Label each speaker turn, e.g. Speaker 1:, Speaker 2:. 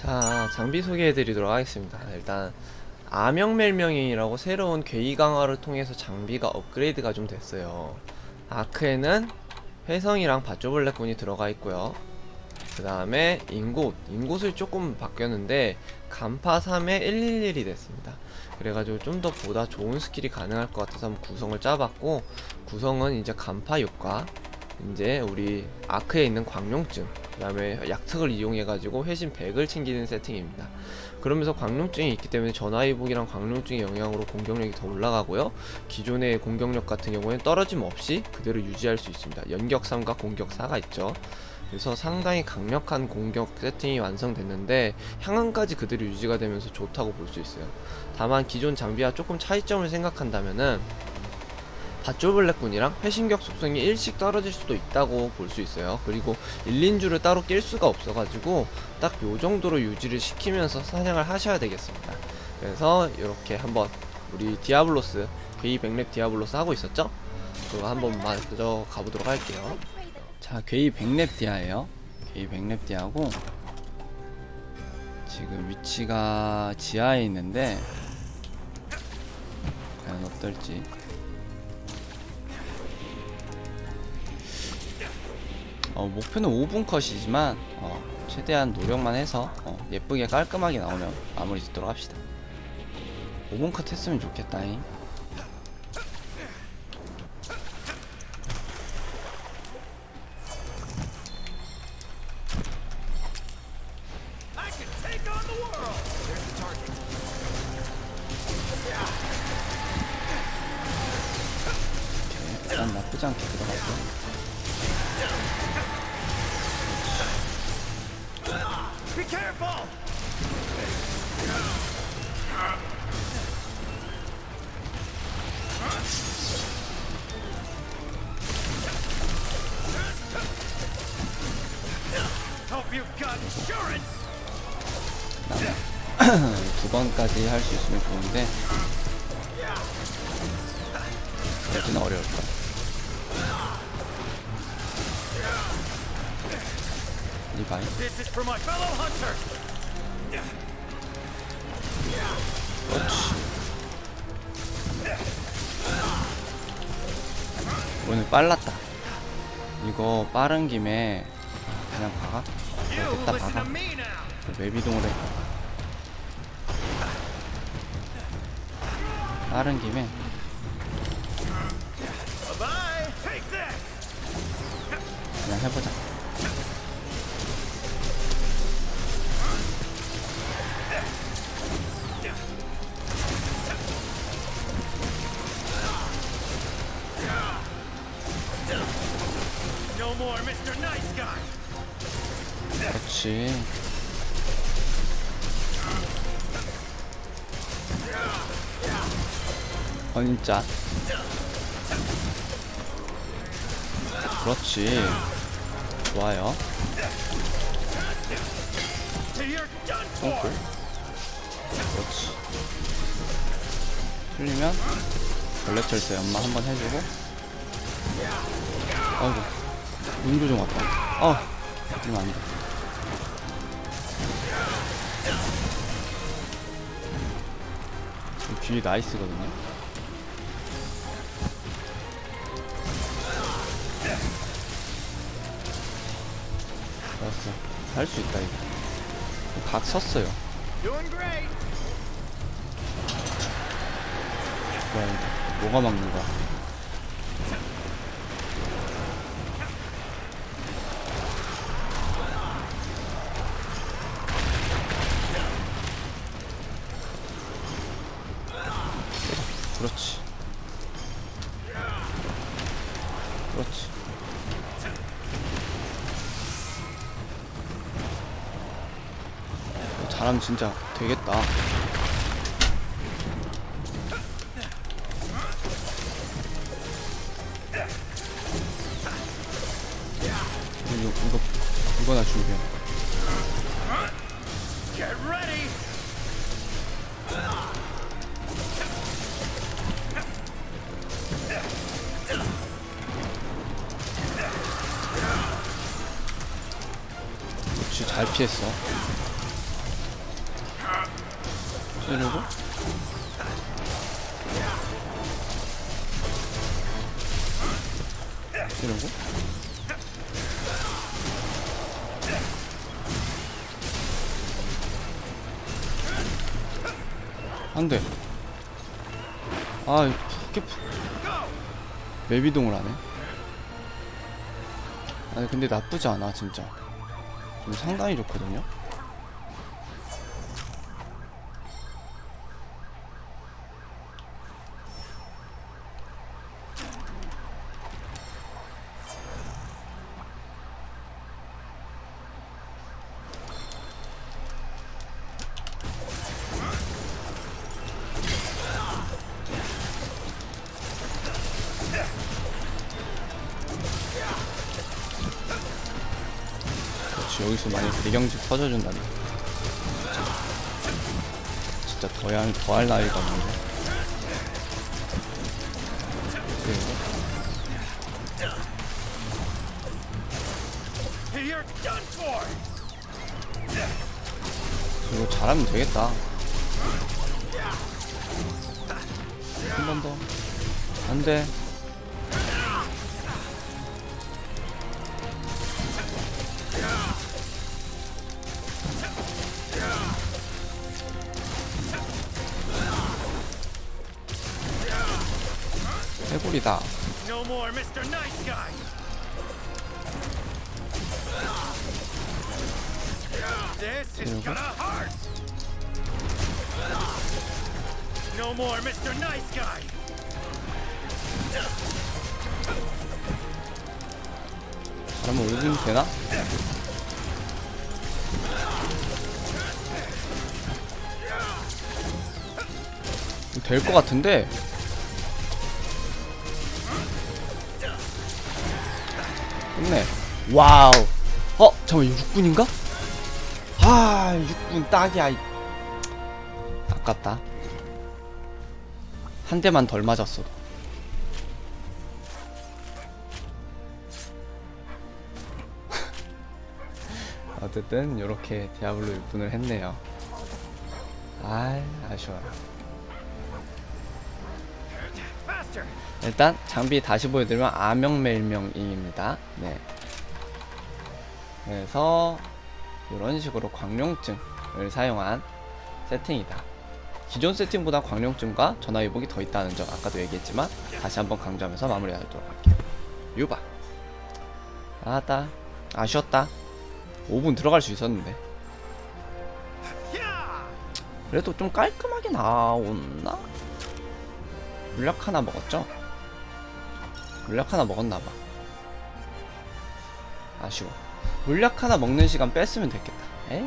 Speaker 1: 자, 장비 소개해 드리도록 하겠습니다. 일단 아명멜명이라고 새로운 괴이 강화를 통해서 장비가 업그레이드가 좀 됐어요. 아크에는 회성이랑 바쪼블랙군이 들어가 있고요. 그 다음에 인곳, 인곳을 조금 바뀌었는데 간파 3에 111이 됐습니다. 그래가지고 좀 더 보다 좋은 스킬이 가능할 것 같아서 한번 구성을 짜봤고 구성은 이제 간파 효과, 이제 우리 아크에 있는 광룡증, 그 다음에 약특을 이용해 가지고 회신 100을 챙기는 세팅입니다. 그러면서 광룡증이 있기 때문에 전화위복이랑 광룡증의 영향으로 공격력이 더 올라가고요. 기존의 공격력 같은 경우에는 떨어짐 없이 그대로 유지할 수 있습니다. 연격 3과 공격 4가 있죠. 그래서 상당히 강력한 공격 세팅이 완성됐는데 향응까지 그대로 유지가 되면서 좋다고 볼 수 있어요. 다만 기존 장비와 조금 차이점을 생각한다면은 밧줄블랙군이랑 회신격 속성이 일씩 떨어질 수도 있다고 볼 수 있어요. 그리고 1인주를 따로 낄 수가 없어가지고 딱 요 정도로 유지를 시키면서 사냥을 하셔야 되겠습니다. 그래서 이렇게 한번 우리 디아블로스 괴이 백랩 디아블로스 하고 있었죠? 그거 한번 마저 가보도록 할게요.
Speaker 2: 자, 괴이 백랩 디아예요. 괴이 백랩 디아고 지금 위치가 지하에 있는데 과연 어떨지. 어, 목표는 5분 컷이지만 어, 최대한 노력만 해서 어, 예쁘게 깔끔하게 나오면 마무리 짓도록 합시다. 5분 컷 했으면 좋겠다잉. 난 나쁘지 않게 들어갔고.
Speaker 3: Be careful! Hope you've got insurance!
Speaker 2: 두 번까지 할 수 있으면 좋은데 여기는 어려울 거야. 리바이
Speaker 3: This is for my fellow hunter!
Speaker 2: 그렇지. 오늘 빨랐다. 이거 빠른 김에 그냥 박아. 어, 됐다 박아. 웹 이동을 해. 빠른 김에! 그냥 해보자. 그렇지. 어, 진짜. 그렇지. 좋아요.
Speaker 3: For!
Speaker 2: 똥글. 그렇지. 틀리면 블랙철새 연마 한번 해주고. 아이고. 눈교정 왔다. 어. 이러면 안 돼. 이 뒤에 나이스거든요. 좋았어. 할 수 있다 이거. 각 섰어요. 뭐가 막는 거 그렇지. 그렇지. 잘하면 진짜 되겠다. 이거 이거 이거 나 준비해. 잘 피했어.
Speaker 1: 이러고? 이러고? 안돼. 아 이렇게 푸- 맵 이동을 하네. 아니 근데 나쁘지 않아 진짜 좀 상당히 좋거든요 여기서 만약 대경직 터져준다면 진짜 더할 더할 나위가 없는데! 이거 잘하면 되겠다. 한 번 더. 안돼
Speaker 2: No more Mr. Nice Guy!
Speaker 1: 잘하면 5분 되나? 될 것 같은데 끝내 와우 어? 잠깐만 6분인가? 아 6분 딱이야 이- 아깝다 한 대만 덜 맞았어 어쨌든 이렇게 디아블로 6분을 했네요. 아 아쉬워요. 일단 장비 다시 보여드리면 아명멜명잉입니다. 네. 그래서 이런 식으로 광룡증을 사용한 세팅이다. 기존 세팅보다 광룡증과 전화 위복이 더 있다는 점 아까도 얘기했지만 다시 한번 강조하면서 마무리하도록 할게요. 유바. 아따 아쉬웠다. 5분 들어갈 수 있었는데. 그래도 좀 깔끔하게 나왔나? 물약 하나 먹었죠? 물약 하나 먹었나봐. 아쉬워. 물약 하나 먹는 시간 뺐으면 됐겠다. 에이.